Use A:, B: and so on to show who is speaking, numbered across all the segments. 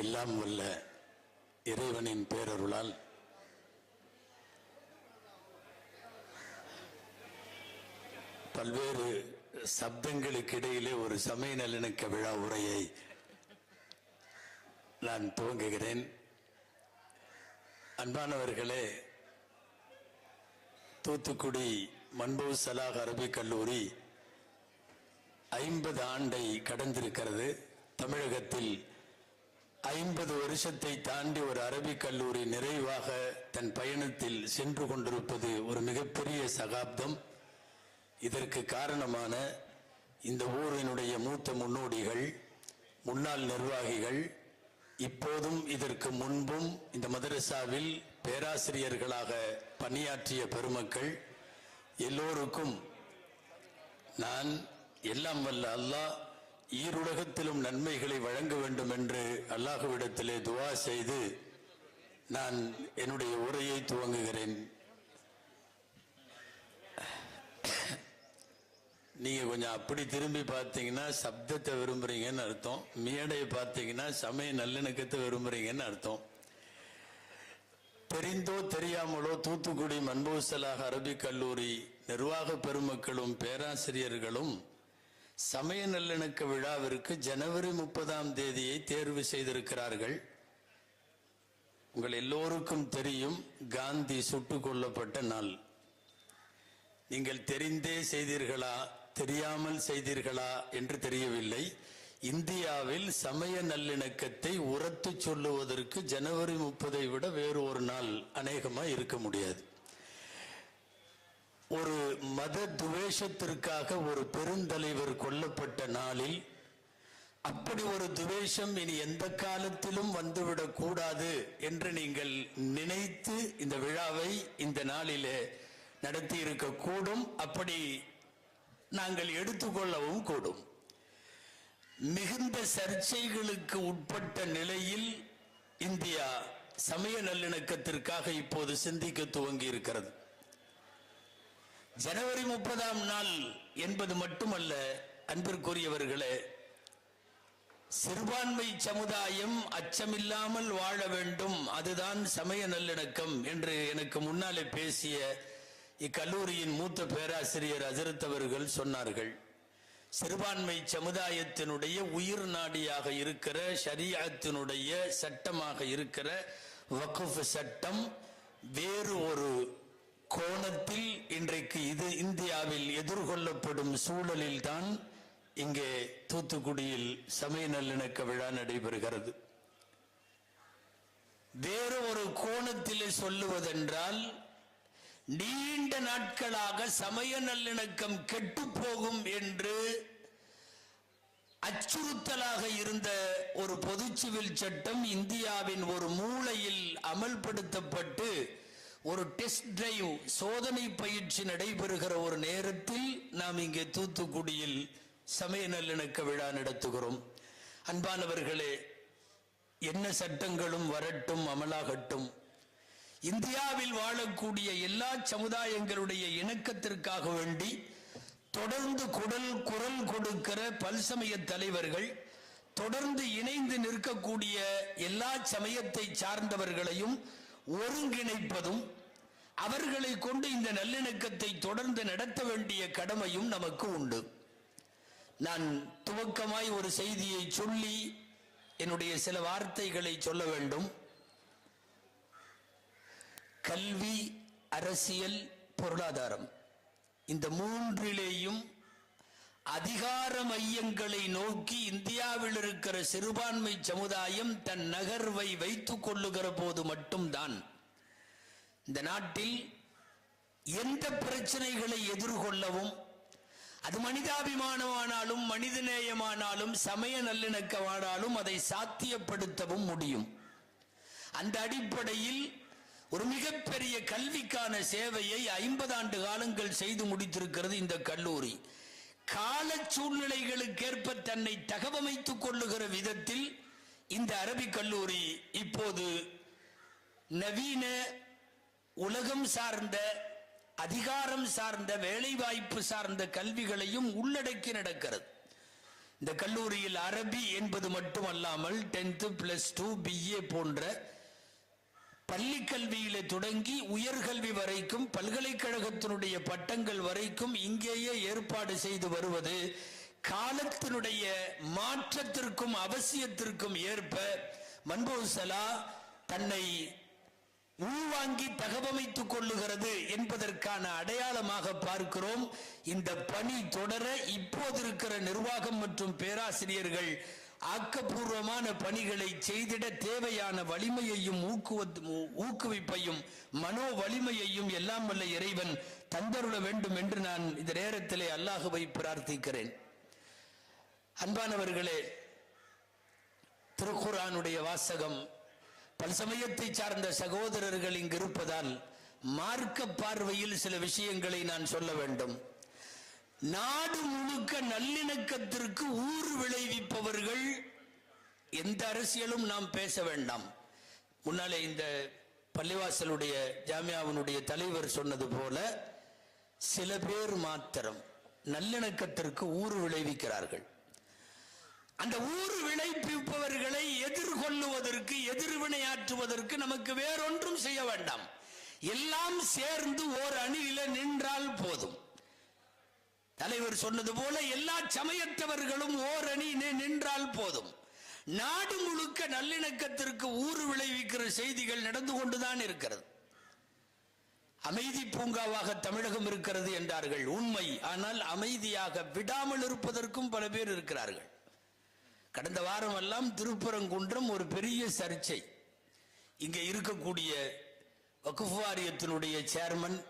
A: எல்லாம் வல்ல இறைவனின் பேரருளால் பல்வேறு சப்தங்களுக்கு இடையிலே ஒரு சமய நல்லிணக்க விழா உரையை நான் துவங்குகிறேன். அன்பானவர்களே தூத்துக்குடி மன்பூ சலாஹ் அரபிக் கல்லூரி ஐம்பது ஆண்டை கடந்திருக்கிறது. தமிழகத்தில் ஐம்பது வருஷத்தை தாண்டி ஒரு அரபிக் கல்லூரி நிறைவாக தன் பயணத்தில் சென்று கொண்டிருப்பது ஒரு மிகப்பெரிய சகாப்தம். இதற்கு காரணமான இந்த ஊரினுடைய மூத்த முன்னோடிகள் முன்னாள் நிர்வாகிகள் இப்போதும் இதற்கு முன்பும் இந்த மதரசாவில் பேராசிரியர்களாக பணியாற்றிய பெருமக்கள் எல்லோருக்கும் நான் எல்லாம் வல்ல அல்லாஹ் ஈருலகத்திலும் நன்மைகளை வழங்க வேண்டும் என்று அல்லாஹுவிடத்திலே துவா செய்து நான் என்னுடைய உரையை துவங்குகிறேன். நீங்கள் கொஞ்சம் அப்படி திரும்பி பார்த்தீங்கன்னா சப்தத்தை விரும்புகிறீங்கன்னு அர்த்தம். மேடையை பார்த்தீங்கன்னா சமய நல்லிணக்கத்தை விரும்புகிறீங்கன்னு அர்த்தம். தெரிந்தோ தெரியாமலோ தூத்துக்குடி மன்பூசலாக அரபிக் கல்லூரி நிர்வாக பெருமக்களும் பேராசிரியர்களும் சமய நல்லிணக்க விழாவிற்கு ஜனவரி முப்பதாம் தேதியை தேர்வு செய்திருக்கிறார்கள். உங்கள் எல்லோருக்கும் தெரியும் காந்தி சுட்டுக் கொல்லப்பட்ட நாள். நீங்கள் தெரிந்தே செய்தீர்களா தெரியாமல் செய்தீர்களா என்று தெரியவில்லை. இந்தியாவில் சமய நல்லிணக்கத்தை உரத்து சொல்லுவதற்கு ஜனவரி முப்பதை விட வேறு ஒரு நாள் அநேகமாக இருக்க முடியாது. ஒரு மத துவேஷத்திற்காக ஒரு பெருந்தலைவர் கொல்லப்பட்ட நாளில் அப்படி ஒரு துவேஷம் இனி எந்த காலத்திலும் வந்துவிடக் கூடாது என்று நீங்கள் நினைத்து இந்த விழாவை இந்த நாளிலே நடத்தி இருக்க கூடும். அப்படி நாங்கள் எடுத்துக்கொள்ளவும் கூடும். மிகுந்த சர்ச்சைகளுக்கு உட்பட்ட நிலையில் இந்தியா சமய நல்லிணக்கத்திற்காக இப்போது சிந்திக்க துவங்கி இருக்கிறது ஜனவரி முப்பதாம் நாள் என்பது மட்டுமல்ல அன்பிற்குரியவர்களே சிறுபான்மை சமுதாயம் அச்சமில்லாமல் வாழ வேண்டும் அதுதான் சமய நல்லிணக்கம் என்று எனக்கு முன்னாலே பேசிய இக்கல்லூரியின் மூத்த பேராசிரியர் அஜரத் சொன்னார்கள். சிறுபான்மை சமுதாயத்தினுடைய உயிர் நாடியாக இருக்கிற ஷரியத்தினுடைய சட்டமாக இருக்கிற வக்குஃப் சட்டம் வேறு ஒரு கோணத்தில் இன்றைக்கு இது இந்தியாவில் எதிர்கொள்ளப்படும் சூழலில் தான் இங்கே தூத்துக்குடியில் சமய நல்லிணக்க விழா நடைபெறுகிறது. வேறு ஒரு கோணத்திலே சொல்லுவதென்றால் நீண்ட நாட்களாக சமய நல்லிணக்கம் கெட்டுப்போகும் என்று அச்சுறுத்தலாக இருந்த ஒரு பொது சிவில் சட்டம் இந்தியாவின் ஒரு மூலையில் அமல்படுத்தப்பட்டு ஒரு டெஸ்ட் டிரைவ் சோதனை பயிற்சி நடைபெறுகிற ஒரு நேரத்தில் நாம் இங்கே தூத்துக்குடியில் சமய நல்லிணக்க விழா நடத்துகிறோம். அன்பானவர்களே என்ன சட்டங்களும் வரட்டும் அமலாகட்டும். இந்தியாவில் வாழக்கூடிய எல்லா சமுதாயங்களுடைய இணக்கத்திற்காக வேண்டி தொடர்ந்து குடல் குரல் கொடுக்கிற பல்சமய தலைவர்கள் தொடர்ந்து இணைந்து நிற்கக்கூடிய எல்லா சமயத்தை சார்ந்தவர்களையும் ஒருங்கிணைப்பதும் அவர்களை கொண்டு இந்த நல்லிணக்கத்தை தொடர்ந்து நடத்த வேண்டிய கடமையும் நமக்கு உண்டு. நான் துவக்கமாய் ஒரு செய்தியை சொல்லி என்னுடைய சில வார்த்தைகளை சொல்ல வேண்டும். கல்வி அரசியல் பொருளாதாரம். இந்த மூன்றிலேயும் அதிகார மையங்களை நோக்கி இந்தியாவில் இருக்கிற சிறுபான்மை சமுதாயம் தன் நகர்வை வைத்துக் கொள்ளுகிற போது மட்டும்தான் இந்த நாட்டில் எந்த பிரச்சனைகளை எதிர்கொள்ளவும் அது மனிதாபிமானமானாலும் மனிதநேயமானாலும் சமய நல்லிணக்கமானாலும் அதை சாத்தியப்படுத்தவும் முடியும். அந்த அடிப்படையில் ஒரு மிகப்பெரிய கல்விக்கான சேவையை ஐம்பது ஆண்டு காலங்கள் செய்து முடித்திருக்கிறது இந்த கல்லூரி. கால சூழ்நிலைகளுக்கேற்ப தன்னை தகவமைத்துக் கொள்ளுகிற விதத்தில் இந்த அரபிக் கல்லூரி இப்போது நவீன உலகம் சார்ந்த அதிகாரம் சார்ந்த வேலைவாய்ப்பு சார்ந்த கல்விகளையும் உள்ளடக்கி நடக்கிறது. இந்த கல்லூரியில் அரபி என்பது மட்டுமல்லாமல் டென்த் பிளஸ் டூ பிஏ போன்ற பள்ளி கல்வியில தொடங்கி உயர்கல்வி வரைக்கும் பல்கலைக்கழகத்தினுடைய பட்டங்கள் வரைக்கும் இங்கேயே ஏற்பாடு செய்து வருவது காலத்தினுடைய மாற்றத்திற்கும் அவசியத்திற்கும் ஏற்ப மன்போசலா தன்னை உள்வாங்கி தகவமைத்துக் கொள்ளுகிறது என்பதற்கான அடையாளமாக பார்க்கிறோம். இந்த பணி தொடர இப்போது இருக்கிற நிர்வாகம் மற்றும் பேராசிரியர்கள் ஆக்கப்பூர்வமான பணிகளை செய்திட தேவையான வலிமையையும் ஊக்குவிப்பையும் மனோ வலிமையையும் எல்லாம் வல்ல இறைவன் தந்தருள வேண்டும் என்று நான் இந்த நேரத்திலே அல்லாஹுவை பிரார்த்திக்கிறேன். அன்பானவர்களே திருக்குரானுடைய வாசகம் பல்சமயத்தை சார்ந்த சகோதரர்கள் இங்கு இருப்பதால் மார்க்க பார்வையில் சில விஷயங்களை நான் சொல்ல வேண்டும். நாடு முழுக்க நல்லிணக்கத்திற்கு ஊறு விளைவிப்பவர்கள் எந்த அரசியலும் நாம் பேச வேண்டாம். முன்னாலே இந்த பள்ளிவாசலுடைய ஜாமியாவினுடைய தலைவர் சொன்னது போல சில பேர் மாத்திரம் நல்லிணக்கத்திற்கு ஊறு விளைவிக்கிறார்கள். அந்த ஊறு விளைவிப்பவர்களை எதிர்கொள்ளுவதற்கு எதிர்வினையாற்றுவதற்கு நமக்கு வேறொன்றும் செய்ய வேண்டாம். எல்லாம் சேர்ந்து ஓர் அணியில நின்றால் போதும். தலைவர் சொன்னது போல எல்லா சமயத்தவர்களும் ஓரணி நின்றால் போதும். நாடு முழுக்க நல்லிணக்கத்திற்கு ஊறு விளைவிக்கிற செய்திகள் நடந்து கொண்டுதான் இருக்கிறது. அமைதி பூங்காவாக தமிழகம் இருக்கிறது என்றார்கள். உண்மை. ஆனால் அமைதியாக விடாமல் இருப்பதற்கும் பல பேர் இருக்கிறார்கள். கடந்த வாரம் எல்லாம் திருப்பரங்குன்றம் ஒரு பெரிய சர்ச்சை. இங்கே இருக்கக்கூடிய வக்குஃப் வாரியத்தினுடைய சேர்மன்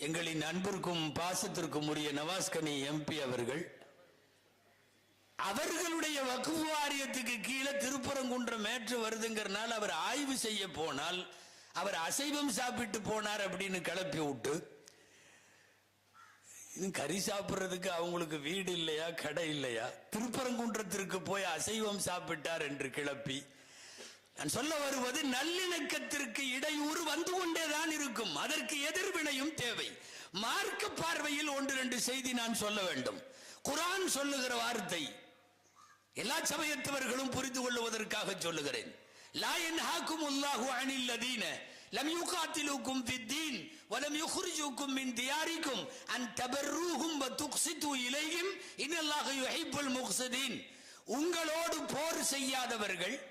A: எங்களின் அன்பிற்கும் பாசத்திற்கும் உரிய நவாஸ்கனி எம்பி அவர்கள் அவர்களுடைய வக்குவ வாரியத்துக்கு கீழே திருப்பரங்குன்றம் மேற்று வருதுங்கிறனால அவர் ஆய்வு செய்ய போனால் அவர் அசைவம் சாப்பிட்டு போனார் அப்படின்னு கிளப்பி விட்டு இது கறி சாப்பிட்றதுக்கு அவங்களுக்கு வீடு இல்லையா கடை இல்லையா திருப்பரங்குன்றத்திற்கு போய் அசைவம் சாப்பிட்டார் என்று கிளப்பி நான் சொல்ல வருவது நல்லிணக்கத்திற்கு இடையூறு வந்து கொண்டேதான் இருக்கும். அதற்கு எதிர்வினையும் தேவை. மார்க்க பார்வையில் ஒன்று ரெண்டு செய்தி நான் சொல்ல வேண்டும். குரான் சொல்லுகிற வார்த்தை எல்லா சமயத்தவர்களும் புரிந்து கொள்வதற்காக சொல்லுகிறேன். லா என்ஹாக்கும் உல்லாஹு அனில் லதீன. லம் யுகாத்திலுக்கும் பித்தீன் வலம் யுக்ரிஜுக்கும் மின் தியாரிக்கும். அன் தபர்ரூஹும் வ துக்ஸிது இலைஹிம். இன்னல்லாஹ யுஹிப்புல் முக்ஸிதீன். உங்களோடு போர் செய்யாதவர்கள்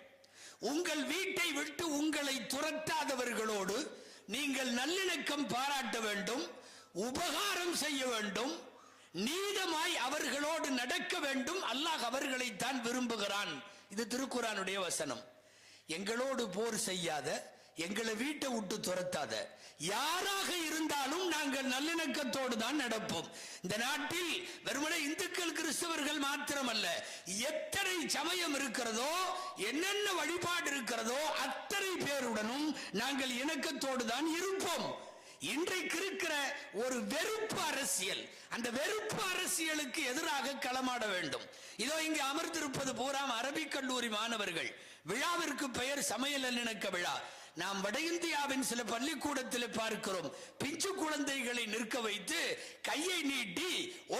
A: உங்கள் வீட்டை விட்டு உங்களை துரத்தாதவர்களோடு நீங்கள் நல்லிணக்கம் பாராட்ட வேண்டும் உபகாரம் செய்ய வேண்டும் நீதமாய் அவர்களோடு நடக்க வேண்டும். அல்லாஹ் அவர்களைத்தான் விரும்புகிறான். இது திருக்குறானுடைய வசனம். எங்களோடு போர் செய்யாத எங்களை வீட்டை விட்டு துரத்தாத. யாராக இருந்தாலும் நாங்கள் நல்லிணக்கத்தோடு தான் நடப்போம். இந்த நாட்டில் வெறுமனை இந்துக்கள் கிறிஸ்தவர்கள் மாத்திரமல்ல எத்தனை சமயம் இருக்கிறதோ என்னென்ன வழிபாடு இருக்கிறதோ அத்தனை பேருடனும் நாங்கள் இணக்கத்தோடு தான் இருப்போம். இன்றைக்கு இருக்கிற ஒரு வெறுப்பு அரசியல் அந்த வெறுப்பு அரசியலுக்கு எதிராக களமாட வேண்டும். இதோ இங்கு அமர்ந்திருப்பது பூராம் அரபிக் கல்லூரி மாணவர்கள். விழாவிற்கு பெயர் சமையல் நல்லிணக்க விழா. நாம் வட இந்தியாவின் சில பள்ளிக்கூடத்தில் பார்க்கிறோம். பிஞ்சு குழந்தைகளை நிற்க வைத்து கையை நீட்டி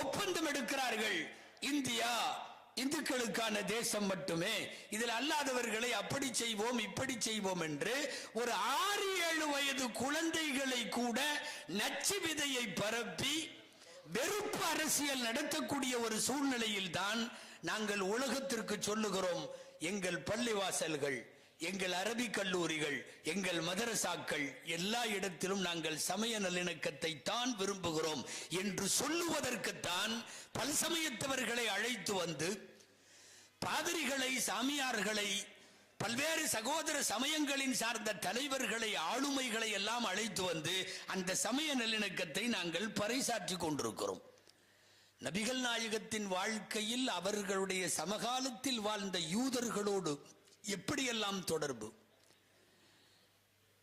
A: ஒப்பந்தம் எடுக்கிறார்கள். இந்தியா இந்துக்களுக்கான தேசம் மட்டுமே. இதில் அல்லாதவர்களை அப்படி செய்வோம் இப்படி செய்வோம் என்று ஒரு ஆறு ஏழு வயது குழந்தைகளை கூட நச்சு விதையை பரப்பி வெறுப்பு அரசியல் நடத்தக்கூடிய ஒரு சூழ்நிலையில் தான் நாங்கள் உலகத்திற்கு சொல்லுகிறோம் எங்கள் பள்ளிவாசல்கள். எங்கள் அரபி கல்லூரிகள் எங்கள் மதரசாக்கள் எல்லா இடத்திலும் நாங்கள் சமய நல்லிணக்கத்தை தான் விரும்புகிறோம் என்று சொல்லுவதற்குத்தான் பல்சமயத்தவர்களை அழைத்து வந்து பாதிரிகளை சாமியார்களை பல்வேறு சகோதர சமயங்களின் சார்ந்த தலைவர்களை ஆளுமைகளை எல்லாம் அழைத்து வந்து அந்த சமய நல்லிணக்கத்தை நாங்கள் பறைசாற்றி கொண்டிருக்கிறோம். நபிகள் நாயகத்தின் வாழ்க்கையில் அவர்களுடைய சமகாலத்தில் வாழ்ந்த யூதர்களோடு எப்படியெல்லாம் தொடர்பு?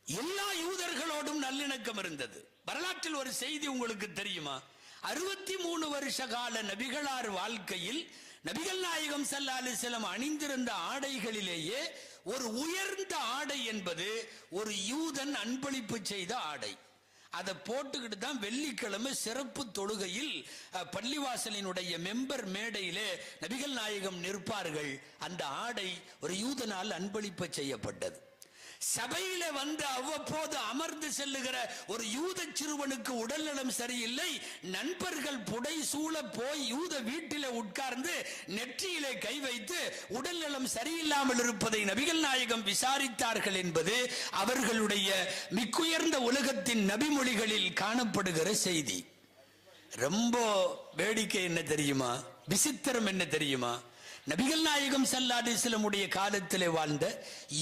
A: எல்லா யூதர்களோடும் நல்லிணக்கம் இருந்தது. வரலாற்றில் ஒரு செய்தி உங்களுக்கு தெரியுமா? அறுபத்தி மூணு வருஷ கால நபிகளார் வாழ்க்கையில் நபிகள் நாயகம் ஸல்லல்லாஹு அலைஹி அணிந்திருந்த ஆடைகளிலேயே ஒரு உயர்ந்த ஆடை என்பது ஒரு யூதன் அன்பளிப்பு செய்த ஆடை. அதை போட்டுக்கிட்டு தான் வெள்ளிக்கிழமை சிறப்பு தொழுகையில் பள்ளிவாசலினுடைய மெம்பர் மேடையிலே நபிகள் நாயகம் நிற்பார்கள். அந்த ஆடை ஒரு யூதனால் அன்பளிப்பு செய்யப்பட்டது. சபையில வந்து அவ்வப்போது அமர்ந்து செல்லுகிற ஒரு யூத சிறுவனுக்கு உடல்நலம் சரியில்லை. நண்பர்கள் புடை சூழ போய் யூத வீட்டில உட்கார்ந்து நெற்றியிலே கை வைத்து உடல்நலம் சரியில்லாமல் இருப்பதை நபிகள் நாயகம் விசாரித்தார்கள் என்பது அவர்களுடைய மிக்குயர்ந்த உலகத்தின் நபிமொழிகளில் காணப்படுகிற செய்தி. ரொம்ப வேடிக்கை என்ன தெரியுமா? விசித்திரம் என்ன தெரியுமா? நபிகள் நாயகம் சல்லாடி சிலமுடைய காலத்திலே வாழ்ந்த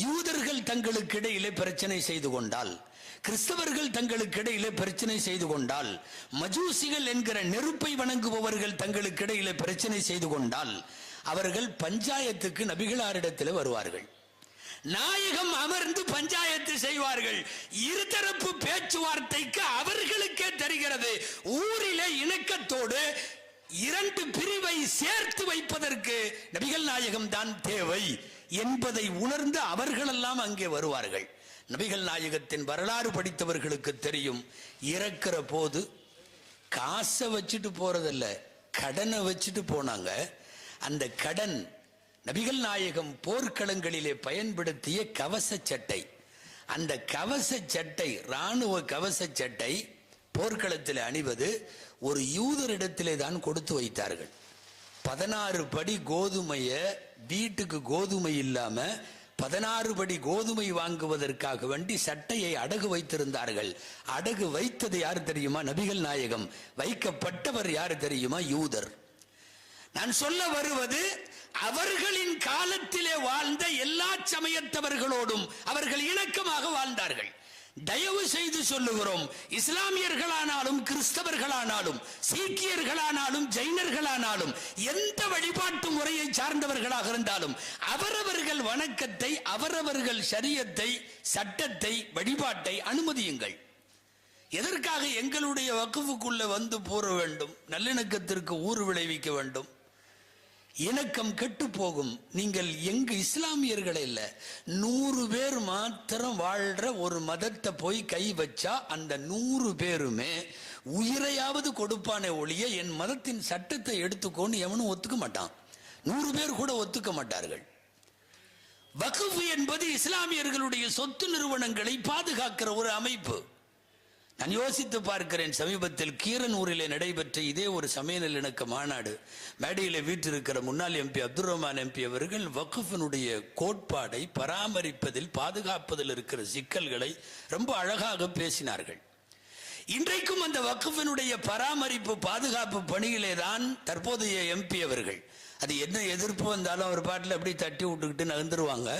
A: யூதர்கள் தங்களுக்கு இடையிலே பிரச்சனை செய்து கொண்டால் கிறிஸ்தவர்கள் தங்களுக்கு இடையிலே பிரச்சனை செய்து கொண்டால் மஜூசிகள் என்கிற நெருப்பை வணங்குபவர்கள் தங்களுக்கு இடையிலே பிரச்சனை செய்து கொண்டால் அவர்கள் பஞ்சாயத்துக்கு நபிகளாரிடத்தில் வருவார்கள். நாயகம் அமர்ந்து பஞ்சாயத்து செய்வார்கள். இருதரப்பு பேச்சுவார்த்தைக்கு அவர்களுக்கே தெரிகிறது. ஊரிலே இணக்கத்தோடு இரண்டு பிரிவை சேர்த்து வைப்பதற்கு நபிகள் நாயகம் தான் தேவை என்பதை உணர்ந்து அவர்களெல்லாம் அங்கே வருவார்கள். நபிகள் நாயகத்தின் வரலாறு படித்தவர்களுக்கு தெரியும். இறக்கிற போது காசை வச்சுட்டு போறதில்ல கடனை வச்சுட்டு போனாங்க. அந்த கடன் நபிகள் நாயகம் போர்க்களங்களிலே பயன்படுத்திய கவச சட்டை. அந்த கவச சட்டை ராணுவ கவச சட்டை போர்க்களத்தில் அணிவது ஒரு யூதரிடத்திலே தான் கொடுத்து வைத்தார்கள். பதினாறு படி கோதுமைய வீட்டுக்கு கோதுமை இல்லாம பதினாறு படி கோதுமை வாங்குவதற்காக வேண்டி சட்டையை அடகு வைத்திருந்தார்கள். அடகு வைத்தது யார் தெரியுமா? நபிகள் நாயகம். வைக்கப்பட்டவர் யார் தெரியுமா? யூதர். நான் சொல்ல வருவது அவர்களின் காலத்திலே வாழ்ந்த எல்லா சமயத்தவர்களோடும் அவர்கள் இணக்கமாக வாழ்ந்தார்கள். தயவு செய்து சொல்லுகிறோம். இஸ்லாமியர்களானாலும் கிறிஸ்தவர்களானாலும் சீக்கியர்களானாலும் ஜைனர்களானாலும் எந்த வழிபாட்டு முறையை சார்ந்தவர்களாக இருந்தாலும் அவரவர்கள் வணக்கத்தை அவரவர்கள் சரியத்தை சட்டத்தை வழிபாட்டை அனுமதியுங்கள். எதற்காக எங்களுடைய வக்குவுக்குள்ள வந்து போற வேண்டும் நல்லிணக்கத்திற்கு ஊறு விளைவிக்க வேண்டும் இணக்கம் கெட்டு போகும் நீங்கள் எங்கு இஸ்லாமியர்கள் இல்லை. நூறு பேர் மாத்திரம் வாழ்ற ஒரு மதத்தை போய் கை வச்சா அந்த நூறு பேருமே உயிரையாவது கொடுப்பானே ஒழிய என் மதத்தின் சட்டத்தை எடுத்துக்கோன்னு எவனும் ஒத்துக்க மாட்டான். நூறு பேர் கூட ஒத்துக்க மாட்டார்கள். வகுப்பு என்பது இஸ்லாமியர்களுடைய சொத்து நிறுவனங்களை பாதுகாக்கிற ஒரு அமைப்பு. நான் யோசித்து பார்க்கிறேன் சமீபத்தில் கீரனூரிலே நடைபெற்ற இதே ஒரு சமய இணக்க மாநாடு. மேடையிலே வீற்றிருக்கிற முன்னாள் எம்பி அப்துல் ரஹ்மான் எம்பி அவர்கள் வக்குஃபினுடைய கோட்பாடை பராமரிப்பதில் பாதுகாப்பதில் இருக்கிற சிக்கல்களை ரொம்ப அழகாக பேசினார்கள். இன்றைக்கும் அந்த வக்குஃபினுடைய பராமரிப்பு பாதுகாப்பு பணியிலே தான் தற்போதைய எம்பி அவர்கள். அது என்ன எதிர்ப்பு வந்தாலும் அவர் பாட்டில் அப்படி தட்டி விட்டுக்கிட்டு நகர்ந்துருவாங்க.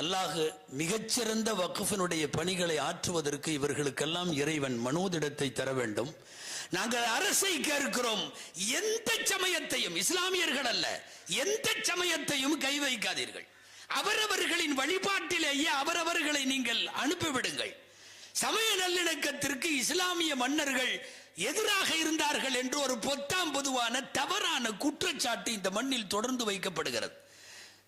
A: அல்லாஹு மிகச்சிறந்த வக்குஃபினுடைய பணிகளை ஆற்றுவதற்கு இவர்களுக்கெல்லாம் இறைவன் மனோதிடத்தை தர வேண்டும். நாங்கள் அரசை கேட்கிறோம். எந்த சமயத்தையும் இஸ்லாமியர்கள் அல்ல எந்த சமயத்தையும் கை வைக்காதீர்கள். அவரவர்களின் வழிபாட்டிலேயே அவரவர்களை நீங்கள் அனுப்பிவிடுங்கள். சமய நல்லிணக்கத்திற்கு இஸ்லாமிய மன்னர்கள் எதிராக இருந்தார்கள் என்று ஒரு பொத்தாம் பொதுவான தவறான குற்றச்சாட்டு இந்த மண்ணில் தொடர்ந்து வைக்கப்படுகிறது.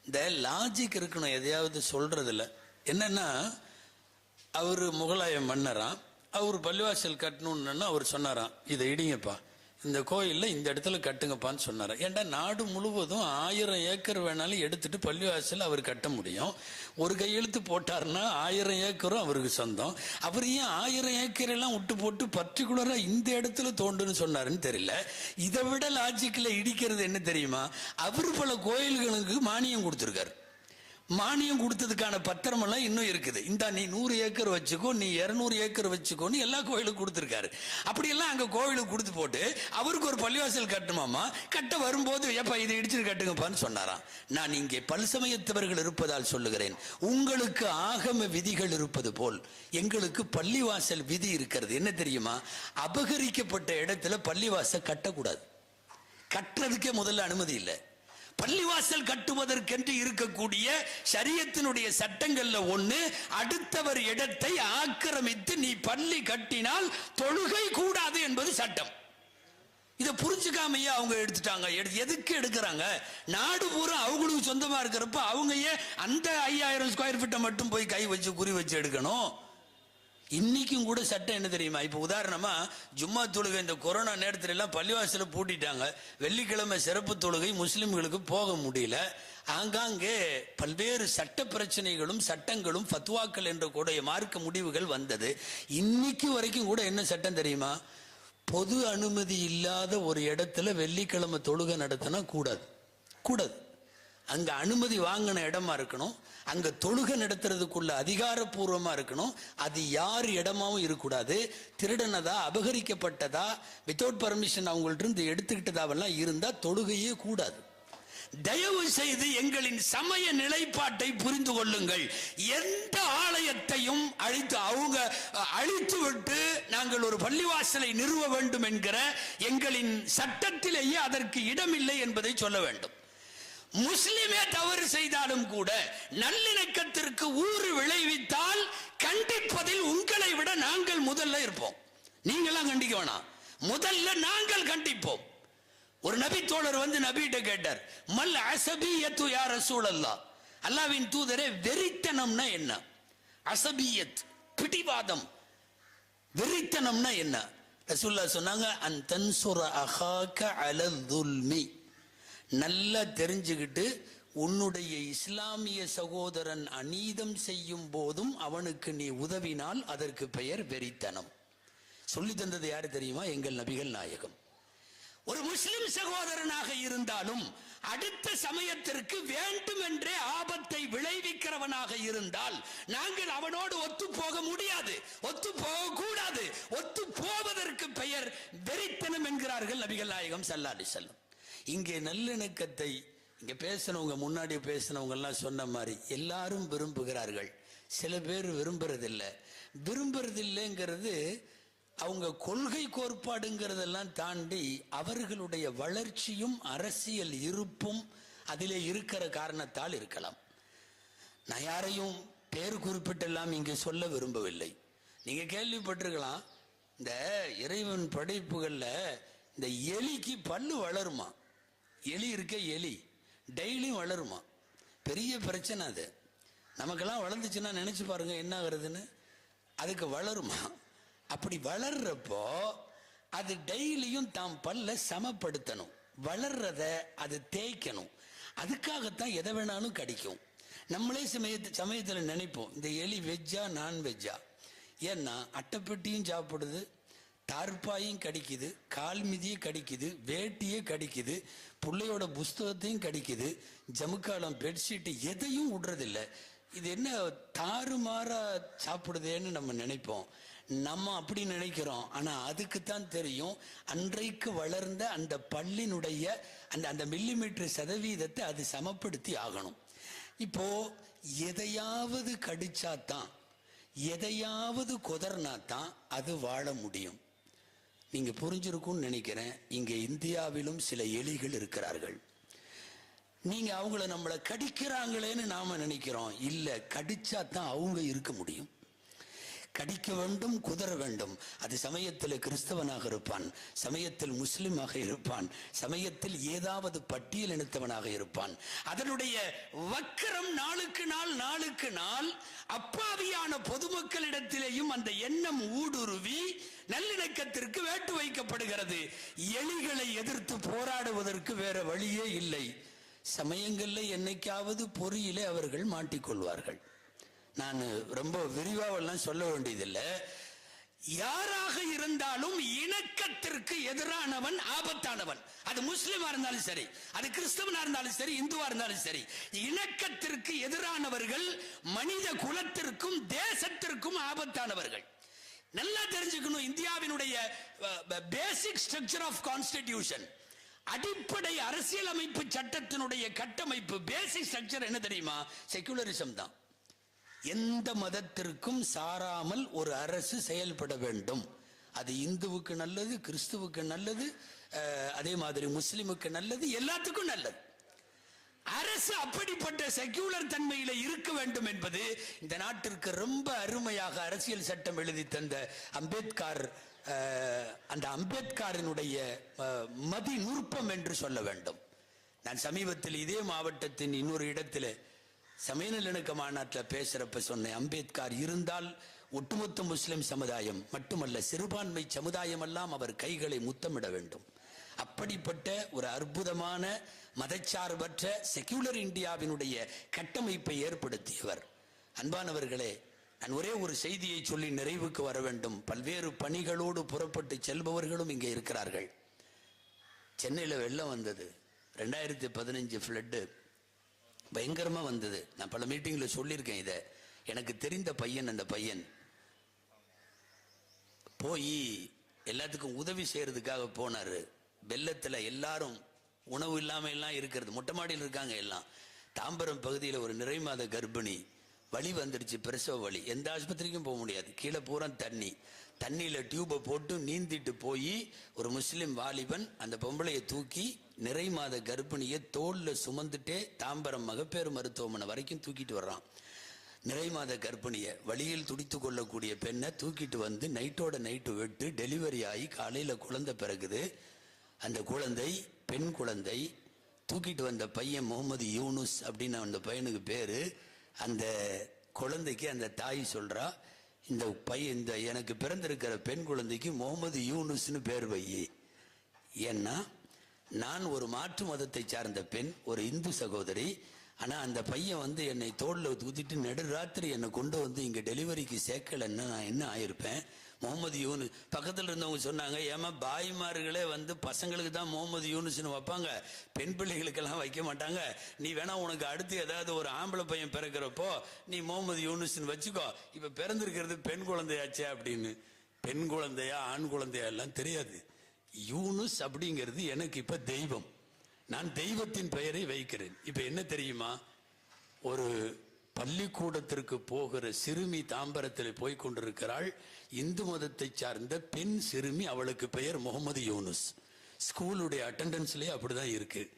A: இந்த லாஜிக் இருக்கணும் எதையாவது சொல்றதுல என்னன்னா அவர் முகலாய மன்னராம் அவர் பள்ளிவாசல் கட்டணும்னு அவர் சொன்னாராம் இதை இடிங்கப்பா. இந்த கோயிலில் இந்த இடத்துல கட்டுங்கப்பான்னு சொன்னார். ஏன்டா நாடு முழுவதும் ஆயிரம் ஏக்கர் வேணாலும் எடுத்துட்டு பள்ளிவாசல் அவர் கட்ட முடியும். ஒரு கையெழுத்து போட்டாருன்னா ஆயிரம் ஏக்கரும் அவருக்கு சொந்தம். அவர் ஏன் ஆயிரம் ஏக்கர் எல்லாம் விட்டு போட்டு பர்டிகுலராக இந்த இடத்துல தோண்டுன்னு சொன்னாருன்னு தெரியல. இதை விட லாஜிக்கில் இடிக்கிறது என்ன தெரியுமா? அவர் பல கோயில்களுக்கு மானியம் கொடுத்துருக்காரு. மானியம் கொடுத்ததுக்கான பத்திரம் எல்லாம் இன்னும் இருக்குது. இந்த நீ நூறு ஏக்கர் வச்சுக்கோ நீ இரநூறு ஏக்கர் வச்சுக்கோன்னு எல்லா கோயிலுக்கும் கொடுத்துருக்காரு. அப்படியெல்லாம் அங்கே கோயிலுக்கு கொடுத்து போட்டு அவருக்கு ஒரு பள்ளிவாசல் கட்டணுமாமா கட்ட வரும்போது எப்ப இதை இடிச்சு கட்டுங்கப்பான்னு சொன்னாராம். நான் இங்கே பல்சமயத்தவர்கள் இருப்பதால் சொல்லுகிறேன். உங்களுக்கு ஆகம விதிகள் இருப்பது போல் எங்களுக்கு பள்ளிவாசல் விதி இருக்கிறது. என்ன தெரியுமா? அபகரிக்கப்பட்ட இடத்துல பள்ளிவாசல் கட்டக்கூடாது. கட்டுறதுக்கே முதல்ல அனுமதி இல்லை. பள்ளிவாசல் கட்டுவதற்கென்று இருக்கக்கூடிய சரியத்தினுடைய சட்டங்கள்ல ஒண்ணு அடுத்தவர் இடத்தை ஆக்கிரமித்து நீ பள்ளி கட்டினால் தொழுகை கூடாது என்பது சட்டம். இதை புரிஞ்சுக்காமையே அவங்க எடுத்துட்டாங்க? எதுக்கு எடுக்கிறாங்க? நாடு பூரா அவங்களுக்கு சொந்தமா இருக்கிறப்ப அவங்க ஏன் அந்த ஐயாயிரம் ஸ்கொயர் ஃபீட்டை மட்டும் போய் கை வச்சு குறி வச்சு எடுக்கணும்? இன்னைக்கும் கூட சட்டம் என்ன தெரியுமா? இப்போ உதாரணமா ஜும்மா தொழுகை இந்த கொரோனா நேரத்துல எல்லாம் பள்ளிவாசல பூட்டிட்டாங்க. வெள்ளிக்கிழமை சிறப்பு தொழுகை முஸ்லிம்களுக்கு போக முடியல. ஆங்காங்கே பல்வேறு சட்ட பிரச்சனைகளும் சட்டங்களும் ஃபத்வாக்கள் என்ற கூடிய மார்க்க முடிவுகள் வந்தது. இன்னைக்கு வரைக்கும் கூட என்ன சட்டம் தெரியுமா? பொது அனுமதி இல்லாத ஒரு இடத்துல வெள்ளிக்கிழமை தொழுகை நடத்தினா கூடாது. கூடாது. அங்கே அனுமதி வாங்கின இடமா இருக்கணும். அங்கே தொழுகை நடத்துறதுக்குள்ள அதிகாரப்பூர்வமாக இருக்கணும். அது யார் இடமாவும் இருக்கக்கூடாது. திருடனதா அபகரிக்கப்பட்டதா வித்தவுட் பர்மிஷன் அவங்கள்ட்ட இருந்து எடுத்துக்கிட்டதாவெல்லாம் இருந்தால் தொழுகையே கூடாது. தயவு செய்து எங்களின் சமய நிலைப்பாட்டை புரிந்து கொள்ளுங்கள். எந்த ஆலயத்தையும் அழித்து அவங்க அழித்து விட்டு நாங்கள் ஒரு பள்ளிவாசலை நிறுவ வேண்டும் என்கிற எங்களின் சட்டத்திலேயே அதற்கு இடமில்லை என்பதை சொல்ல வேண்டும். முஸ்லிமே தவறு செய்தாலும் கூட நல்லிணக்கத்திற்கு ஊறு விளைவித்தால் கண்டிப்பதில் உங்களை விட நாங்கள் முதல்ல இருப்போம். நீங்களாம் கண்டிக்க வேணாம். முதல்ல நாங்கள் கண்டிப்போம். ஒரு நபி தோழர் வந்து நபிகிட்ட கேட்டார் மல் அசபியத்து யார் ரசூலல்லா அல்லாவின் தூதரே வெறித்தனம்னா என்ன? அசபியத் பிடிவாதம். வெறித்தனம்னா என்ன? ரசூல்லா சொன்னாங்க அன் தன்சுர அஹாக்க அலதுல்மி நல்லா தெரிஞ்சுக்கிட்டு உன்னுடைய இஸ்லாமிய சகோதரன் அநீதம் செய்யும் போதும் அவனுக்கு நீ உதவினால் அதற்கு பெயர் வெறித்தனம். சொல்லி தந்தது யாரு தெரியுமா? எங்கள் நபிகள் நாயகம். ஒரு முஸ்லிம் சகோதரனாக இருந்தாலும் அடுத்த சமயத்திற்கு வேண்டுமென்றே ஆபத்தை விளைவிக்கிறவனாக இருந்தால் நாங்கள் அவனோடு ஒத்து போக முடியாது. ஒத்து போக கூடாது ஒத்து போவதற்கு பெயர் வெறித்தனம் என்கிறார்கள் நபிகள் நாயகம் சல்லாடி செல்லும் இங்கே நல்லிணக்கத்தை இங்கே பேசினவங்க முன்னாடி பேசினவங்கெல்லாம் சொன்ன மாதிரி எல்லாரும் விரும்புகிறார்கள். சில பேர் விரும்புறதில்லை. விரும்புறதில்லைங்கிறது அவங்க கொள்கை கோட்பாடுங்கிறதெல்லாம் தாண்டி அவர்களுடைய வளர்ச்சியும் அரசியல் இருப்பும் அதிலே இருக்கிற காரணத்தால் இருக்கலாம். நான் யாரையும் பேர் குறிப்பிட்டெல்லாம் இங்கு சொல்ல விரும்பவில்லை. நீங்க கேள்விப்பட்டிருக்கலாம் இந்த இறைவன் படைப்புகளில் இந்த எலிக்கு பல்லு வளருமா? எலி இருக்க எலி. டெய்லியும் வளருமா? பெரிய பிரச்சனை அது. நமக்கெல்லாம் வளர்ந்துச்சுன்னா நினச்சி பாருங்க என்ன ஆகுறதுன்னு. அதுக்கு வளருமா? அப்படி வளர்றப்போ அது டெய்லியும் தாம் பல்ல சமப்படுத்தணும். வளர்றத அது தேய்க்கணும். அதுக்காகத்தான் எதை வேணாலும் கடிக்கும். நம்மளே சமயத்து சமயத்தில் நினைப்போம் இந்த எலி வெஜ்ஜா நான்வெஜ்ஜா ஏன்னா அட்டைப்பெட்டியும் சாப்பிடுது தார்பாயும் கடிக்குது கால் மிதியை கடிக்குது வேட்டியே கடிக்குது பிள்ளையோட புஸ்தகத்தையும் கடிக்குது ஜமுக்காலம் பெட்ஷீட்டு எதையும் விடுறதில்லை. இது என்ன தாறுமாறா சாப்பிடுதேன்னு நம்ம நினைப்போம். நம்ம அப்படி நினைக்கிறோம். ஆனால் அதுக்கு தான் தெரியும் அன்றைக்கு வளர்ந்த அந்த பல்லினுடைய அந்த அந்த மில்லிமீட்டர் சதவீதத்தை அது சமப்படுத்தி ஆகணும். இப்போ எதையாவது கடிச்சாதான் எதையாவது கொதர்னா தான் அது வாழ முடியும். நீங்க புரிஞ்சிருக்கும்னு நினைக்கிறேன். இங்க இந்தியாவிலும் சில எலிகள் இருக்கிறார்கள். நீங்க அவங்கள நம்மளை கடிக்கிறாங்களேன்னு நாம நினைக்கிறோம். இல்ல கடிச்சா தான் அவங்க இருக்க முடியும். கடிக்க வேண்டும் குதற வேண்டும். அது சமயத்தில் கிறிஸ்தவனாக இருப்பான் சமயத்தில் முஸ்லிமாக இருப்பான் சமயத்தில் ஏதாவது பட்டியல் இனத்தவனாக இருப்பான். அதனுடைய வக்கரம் நாளுக்கு நாள் நாளுக்கு நாள் அப்பாவியான பொதுமக்களிடத்திலேயும் அந்த எண்ணம் ஊடுருவி நல்லிணக்கத்திற்கு வேட்டு வைக்கப்படுகிறது. எலிகளை எதிர்த்து போராடுவதற்கு வேற வழியே இல்லை. சமயங்களில் என்னைக்காவது பொறியிலே அவர்கள் மாட்டிக்கொள்வார்கள். நான் ரொம்ப விரிவாவெல்லாம் சொல்ல வேண்டியதில்லை. யாராக இருந்தாலும் இணக்கத்திற்கு எதிரானவன் ஆபத்தானவன். அது முஸ்லீமா இருந்தாலும் சரி அது கிறிஸ்தவனா இருந்தாலும் சரி இந்துவா இருந்தாலும் சரி. இணக்கத்திற்கு எதிரானவர்கள் மனித குலத்திற்கும் தேசத்திற்கும் ஆபத்தானவர்கள். நல்லா தெரிஞ்சுக்கணும் இந்தியாவினுடைய பேசிக் ஸ்ட்ரக்சர் ஆஃப் கான்ஸ்டிடியூஷன் அடிப்படை அரசியலமைப்பு சட்டத்தினுடைய கட்டமைப்பு பேசிக் ஸ்ட்ரக்சர் என்ன தெரியுமா? செக்குலரிசம் தான். எந்த மதத்திற்கும் சாராமல் ஒரு அரசு செயல்பட வேண்டும். அது இந்துவுக்கு நல்லது கிறிஸ்துவுக்கு நல்லது அதே மாதிரி முஸ்லிமுக்கு நல்லது எல்லாத்துக்கும் நல்லது. அரசு அப்படிப்பட்ட செக்யூலர் தன்மையில இருக்க வேண்டும் என்பது இந்த நாட்டிற்கு ரொம்ப அருமையாக அரசியல் சட்டம் எழுதி தந்த அம்பேத்கர் அந்த அம்பேத்கரினுடைய மதி நுட்பம் என்று சொல்ல வேண்டும். நான் சமீபத்தில் இதே மாவட்டத்தின் இன்னொரு இடத்தில் சமய நல்லிணக்க மாநாட்டில் பேசுகிறப்ப சொன்னேன் அம்பேத்கர் இருந்தால் ஒட்டுமொத்த முஸ்லிம் சமுதாயம் மட்டுமல்ல சிறுபான்மை சமுதாயம் எல்லாம் அவர் கைகளை முத்தமிட வேண்டும். அப்படிப்பட்ட ஒரு அற்புதமான மதச்சார்பற்ற செக்யூலர் இந்தியாவினுடைய கட்டமைப்பை ஏற்படுத்தியவர். அன்பானவர்களே நான் ஒரே ஒரு செய்தியை சொல்லி நிறைவுக்கு வர வேண்டும். பல்வேறு பணிகளோடு புறப்பட்டு செல்பவர்களும் இங்கே இருக்கிறார்கள். சென்னையில் வெள்ளம் வந்தது. ரெண்டாயிரத்தி பதினஞ்சு ஃப்ளட்டு பயங்கரமாக வந்தது. நான் பல மீட்டிங்கில் சொல்லியிருக்கேன் இதை. எனக்கு தெரிந்த பையன் அந்த பையன். போய் எல்லாத்துக்கும் உதவி செய்கிறதுக்காக போனார். வெள்ளத்தில் எல்லாரும் உணவு இல்லாமல் எல்லாம் இருக்கிறது. மொட்டை மாடியில் இருக்காங்க எல்லாம். தாம்பரம் பகுதியில் ஒரு நிறை மாத கர்ப்பிணி. வழி வந்துடுச்சு பிரசவ வழி எந்த ஆஸ்பத்திரிக்கும் போக முடியாது. கீழே பூரா தண்ணி. தண்ணியில் டியூபை போட்டு நீந்திட்டு போய் ஒரு முஸ்லீம் வாலிபன் அந்த பொம்பளையை தூக்கி நிறை மாத கர்ப்பிணியை தோளில் சுமந்துட்டே தாம்பரம் மகப்பேறு மருத்துவமனை வரைக்கும் தூக்கிட்டு வர்றான். நிறை மாத கர்ப்பிணியை வழியில் துடித்து கொள்ளக்கூடிய பெண்ணை தூக்கிட்டு வந்து நைட்டோட நைட்டு விட்டு டெலிவரி ஆகி காலையில் குழந்தை பிறகுது. அந்த குழந்தை பெண் குழந்தை தூக்கிட்டு வந்த பையன் முகமது யூனுஸ் அப்படின்னு அந்த பையனுக்கு பேர். அந்த குழந்தைக்கு அந்த தாய் சொல்கிறா இந்த பையன் இந்த எனக்கு பிறந்திருக்கிற பெண் குழந்தைக்கு முகமது யூனுஸ்னு பேர் வை. ஏன்னா நான் ஒரு மாற்று மதத்தை சார்ந்த பெண் ஒரு இந்து சகோதரி. ஆனால் அந்த பையன் வந்து என்னை தோளில் தூத்திட்டு நடுராத்திரி என்னை கொண்டு வந்து இங்கே டெலிவரிக்கு சேர்க்கலைன்னு நான் என்ன ஆயிருப்பேன்? முகமது யூனு. பக்கத்தில் இருந்தவங்க சொன்னாங்க ஏமா பாய்மார்களே வந்து பசங்களுக்கு தான் முகமது யூனுஸ்னு வைப்பாங்க. பெண் பிள்ளைகளுக்கெல்லாம் வைக்க மாட்டாங்க. நீ வேணா உனக்கு அடுத்து ஏதாவது ஒரு ஆம்பளை பையன் பிறக்கிறப்போ நீ முகமது யூனுஸ்னு வச்சுக்கோ. இப்போ பிறந்திருக்கிறது பெண் குழந்தையாச்சே அப்படின்னு. பெண் குழந்தையா ஆண் குழந்தையா எல்லாம் தெரியாது. யூனுஸ் அப்படிங்கிறது எனக்கு இப்போ தெய்வம். நான் தெய்வத்தின் பெயரை வைக்கிறேன். இப்போ என்ன தெரியுமா? ஒரு பள்ளிக்கூடத்திற்கு போகிற சிறுமி தாம்பரத்தில் போய் கொண்டிருக்கிறாள். இந்து மதத்தை சார்ந்த பெண் சிறுமி அவளுக்கு பெயர் முகமது யூனுஸ். ஸ்கூலுடைய அட்டண்டன்ஸ்லேயே அப்படிதான் இருக்கு.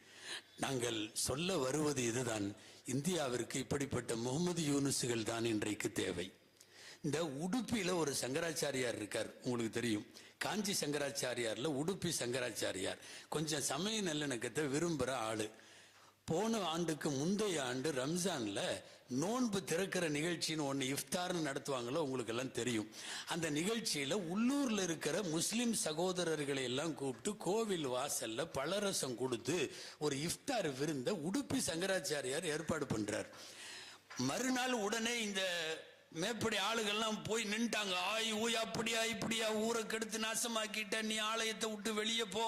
A: நாங்கள் சொல்ல வருவது இதுதான். இந்தியாவிற்கு இப்படிப்பட்ட முகமது யூனுஸுகள் தான் இன்றைக்கு தேவை. இந்த உடுப்பியில் ஒரு சங்கராச்சாரியார் இருக்கார் உங்களுக்கு தெரியும். காஞ்சி சங்கராச்சாரியார்ல உடுப்பி சங்கராச்சாரியார். கொஞ்சம் சமய நல்லிணக்கத்தை விரும்புகிற ஆளு. போன ஆண்டுக்கு முந்தைய ஆண்டு ரம்ஜான்ல நோன்பு திறக்கிற நிகழ்ச்சின்னு ஒன்று இஃப்தார்னு நடத்துவாங்களோ உங்களுக்கு எல்லாம் தெரியும். அந்த நிகழ்ச்சியில உள்ளூர்ல இருக்கிற முஸ்லிம் சகோதரர்களை எல்லாம் கூப்பிட்டு கோவில் வாசல்ல பலரசம் கொடுத்து ஒரு இஃப்தார் விருந்த உடுப்பி சங்கராச்சாரியார் ஏற்பாடு பண்றார். மறுநாள் உடனே இந்த மேப்படி ஆளுகள்லாம் போய் நின்ட்டாங்க. ஆய் ஊய் அப்படியா இப்படியா ஊரை கெடுத்து நாசமாக்கிட்ட நீ ஆலயத்தை விட்டு வெளியே போ.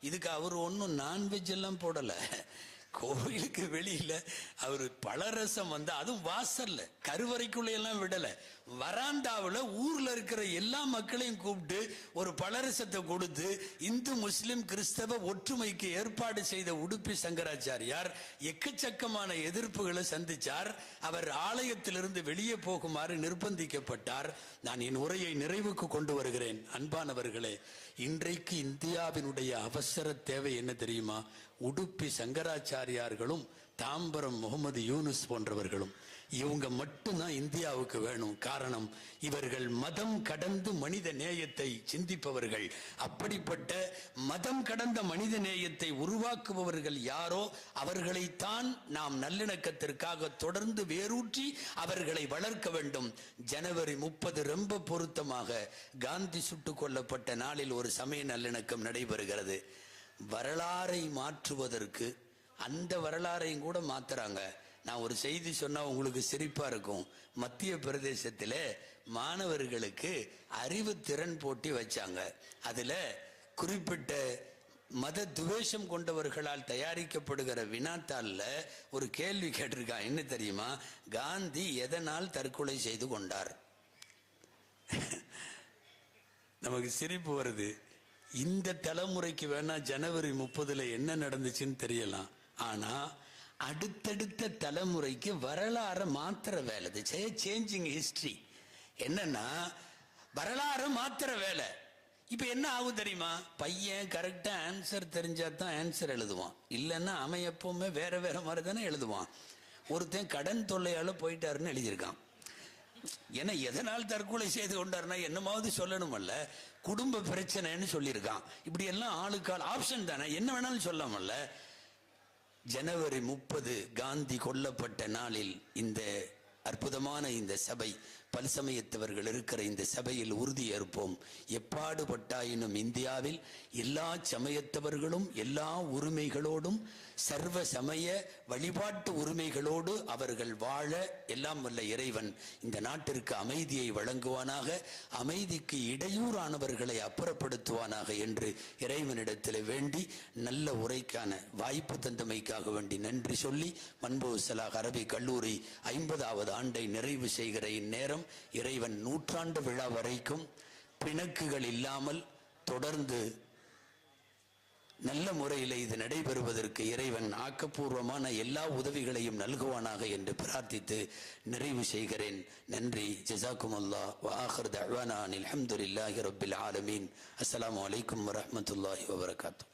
A: இதுக்கு அவர் ஒன்றும் நான்வெஜ் எல்லாம் போடலை. கோவிலுக்கு வெளியில அவர் பலரசம் வந்து அதுவும் வாசல்ல கருவறைக்குள்ள எல்லாம் விடல. வராந்தாவில் ஊர்ல இருக்கிற எல்லா மக்களையும் கூப்பிட்டு ஒரு பலரசத்தை கொடுத்து இந்து முஸ்லிம் கிறிஸ்தவ ஒற்றுமைக்கு ஏற்பாடு செய்த உடுப்பி சங்கராச்சாரியார் எக்கச்சக்கமான எதிர்ப்புகளை சந்திச்சார். அவர் ஆலயத்திலிருந்து வெளியே போகுமாறு நிர்பந்திக்கப்பட்டார். நான் என் உரையை நிறைவுக்கு கொண்டு வருகிறேன். அன்பானவர்களே இன்றைக்கு இந்தியாவினுடைய அவசர தேவை என்ன தெரியுமா? உடுப்பி சங்கராச்சாரியார்களும் தாம்பரம் முகமது யூனுஸ் போன்றவர்களும். இவங்க மட்டும்தான் இந்தியாவுக்கு வேணும் காரணம் இவர்கள் மதம் கடந்து மனித நேயத்தை சிந்திப்பவர்கள். அப்படிப்பட்ட மதம் கடந்த மனித நேயத்தை உருவாக்குபவர்கள் யாரோ அவர்களைத்தான் நாம் நல்லிணக்கத்திற்காக தொடர்ந்து வேரூற்றி அவர்களை வளர்க்க வேண்டும். ஜனவரி முப்பது ரொம்ப பொருத்தமாக காந்தி சுட்டுக் கொல்லப்பட்ட நாளில் ஒரு சமய நல்லிணக்கம் நடைபெறுகிறது. வரலாறை மாற்றுவதற்கு அந்த வரலாறையும் கூட மாத்துறாங்க. நான் ஒரு செய்தி சொன்னா உங்களுக்கு சிரிப்பா இருக்கும். மத்திய பிரதேசத்தில் மாணவர்களுக்கு அறிவு திறன் போட்டி வச்சாங்க. அதுல குறிப்பிட்ட மத துவேஷம் கொண்டவர்களால் தயாரிக்கப்படுகிற வினாத்தாளில் ஒரு கேள்வி கேட்டிருக்கான். என்ன தெரியுமா? காந்தி எதனால் தற்கொலை செய்து கொண்டார்? நமக்கு சிரிப்பு வருது. இந்த தலைமுறைக்கு வேணா ஜனவரி முப்பதுல என்ன நடந்துச்சுன்னு தெரியலாம். ஆனா அடுத்தடுத்த தலைமுறைக்கு வரலாறு மாத்திர வேலை. சேஞ்சிங் ஹிஸ்டரி என்னன்னா வரலாறு மாத்திர வேலை. இப்போ என்ன ஆகும் தெரியுமா? பையன் கரெக்டாக ஆன்சர் தெரிஞ்சா தான் ஆன்சர் எழுதுவான். இல்லைன்னா அவன் எப்பவுமே வேற வேற மாதிரி தானே எழுதுவான். ஒருத்தன் கடன் தொல்லையால் போயிட்டாருன்னு எழுதியிருக்கான். ஏன்னா எதனால் தற்கொலை செய்து கொண்டார்னா என்னமாவது சொல்லணுமல்ல. குடும்ப பிரச்சனைன்னு சொல்லியிருக்கான். இப்படி எல்லாம் ஆளுக்கால் ஆப்ஷன் தானே. என்ன வேணாலும் சொல்லாமல்ல. ஜனவரி முப்பது காந்தி கொல்லப்பட்ட நாளில் இந்த அற்புதமான இந்த சபை பல்சமயத்தவர்கள் இருக்கிற இந்த சபையில் உறுதியேற்போம் எப்பாடுபட்டாயினும் இந்தியாவில் எல்லா சமயத்தவர்களும் எல்லா உரிமைகளோடும் சர்வ சமய வழிபாட்டு உரிமைகளோடு அவர்கள் வாழ எல்லாம் வல்ல இறைவன் இந்த நாட்டிற்கு அமைதியை வழங்குவானாக அமைதிக்கு இடையூறானவர்களை அப்புறப்படுத்துவானாக என்று இறைவனிடத்தில் வேண்டி நல்ல உரைக்கான வாய்ப்பு தந்தமைக்காக வேண்டி நன்றி சொல்லி மன்பு சலாஹ் அரபி கல்லூரி ஐம்பதாவது ஆண்டை நிறைவு செய்கிற இந்நேரம் இறைவன் நூற்றாண்டு விழா வரைக்கும் பிணக்குகள் இல்லாமல் தொடர்ந்து நல்ல முறையில் இது நடைபெறுவதற்கு இறைவன் ஆக்கப்பூர்வமான எல்லா உதவிகளையும் நல்குவானாக என்று பிரார்த்தித்து நிறைவு செய்கிறேன். நன்றி. ஜசாக்கும் அல்லா வாஹர் தஹ்வானா அல்ஹம்துலில்லாஹி ரபில் ஆலமீன். அஸ்லாம் அலைக்கும் வரமத்துல்லாஹி வபரகாத்தூ.